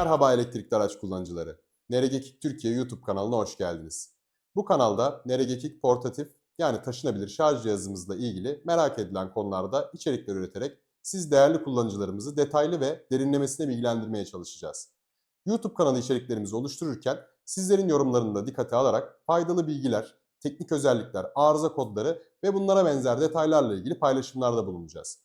Merhaba elektrikli araç kullanıcıları. Neregekik Türkiye YouTube kanalına hoş geldiniz. Bu kanalda Neregekik portatif yani taşınabilir şarj cihazımızla ilgili merak edilen konularda içerikler üreterek siz değerli kullanıcılarımızı detaylı ve derinlemesine bilgilendirmeye çalışacağız. YouTube kanalı içeriklerimizi oluştururken sizlerin yorumlarını da dikkate alarak faydalı bilgiler, teknik özellikler, arıza kodları ve bunlara benzer detaylarla ilgili paylaşımlarda bulunacağız.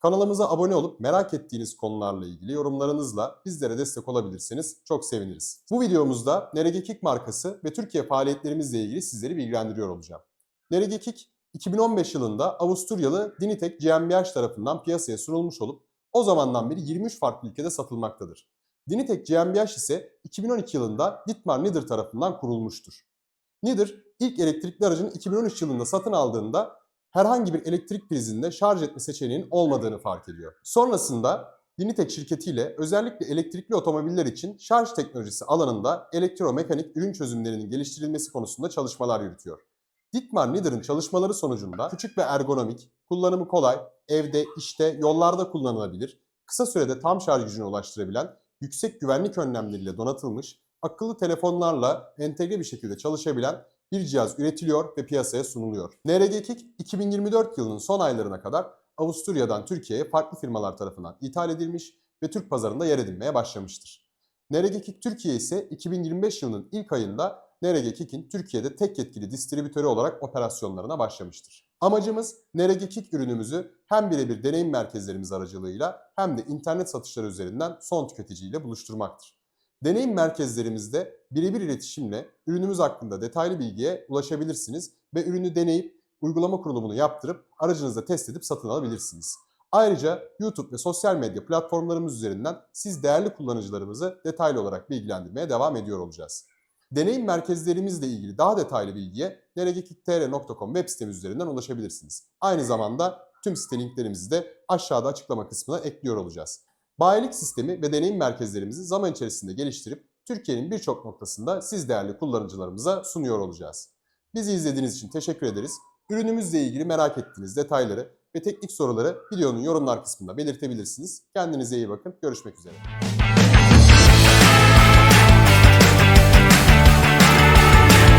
Kanalımıza abone olup merak ettiğiniz konularla ilgili yorumlarınızla bizlere destek olabilirseniz çok seviniriz. Bu videomuzda Neregekik markası ve Türkiye faaliyetlerimizle ilgili sizleri bilgilendiriyor olacağım. Neregekik 2015 yılında Avusturyalı Dinitek GmbH tarafından piyasaya sunulmuş olup o zamandan beri 23 farklı ülkede satılmaktadır. Dinitek GmbH ise 2012 yılında Dietmar Nieder tarafından kurulmuştur. Nieder ilk elektrikli aracını 2013 yılında satın aldığında herhangi bir elektrik prizinde şarj etme seçeneğinin olmadığını fark ediyor. Sonrasında Dinitek şirketiyle özellikle elektrikli otomobiller için şarj teknolojisi alanında elektromekanik ürün çözümlerinin geliştirilmesi konusunda çalışmalar yürütüyor. Dietmar Nieder'ın çalışmaları sonucunda küçük ve ergonomik, kullanımı kolay, evde, işte, yollarda kullanılabilir, kısa sürede tam şarj gücüne ulaştırabilen, yüksek güvenlik önlemleriyle donatılmış, akıllı telefonlarla entegre bir şekilde çalışabilen bir cihaz üretiliyor ve piyasaya sunuluyor. NRG-Kick 2024 yılının son aylarına kadar Avusturya'dan Türkiye'ye farklı firmalar tarafından ithal edilmiş ve Türk pazarında yer edinmeye başlamıştır. NRG-Kick Türkiye ise 2025 yılının ilk ayında NRG-Kick'in Türkiye'de tek yetkili distribütörü olarak operasyonlarına başlamıştır. Amacımız NRG-Kick ürünümüzü hem birebir deneyim merkezlerimiz aracılığıyla hem de internet satışları üzerinden son tüketiciyle buluşturmaktır. Deneyim merkezlerimizde birebir iletişimle ürünümüz hakkında detaylı bilgiye ulaşabilirsiniz ve ürünü deneyip uygulama kurulumunu yaptırıp aracınızda test edip satın alabilirsiniz. Ayrıca YouTube ve sosyal medya platformlarımız üzerinden siz değerli kullanıcılarımızı detaylı olarak bilgilendirmeye devam ediyor olacağız. Deneyim merkezlerimizle ilgili daha detaylı bilgiye neregekik.tr.com web sitemiz üzerinden ulaşabilirsiniz. Aynı zamanda tüm site linklerimizi de aşağıda açıklama kısmına ekliyor olacağız. Bayilik sistemi ve deneyim merkezlerimizi zaman içerisinde geliştirip Türkiye'nin birçok noktasında siz değerli kullanıcılarımıza sunuyor olacağız. Bizi izlediğiniz için teşekkür ederiz. Ürünümüzle ilgili merak ettiğiniz detayları ve teknik soruları videonun yorumlar kısmında belirtebilirsiniz. Kendinize iyi bakın. Görüşmek üzere.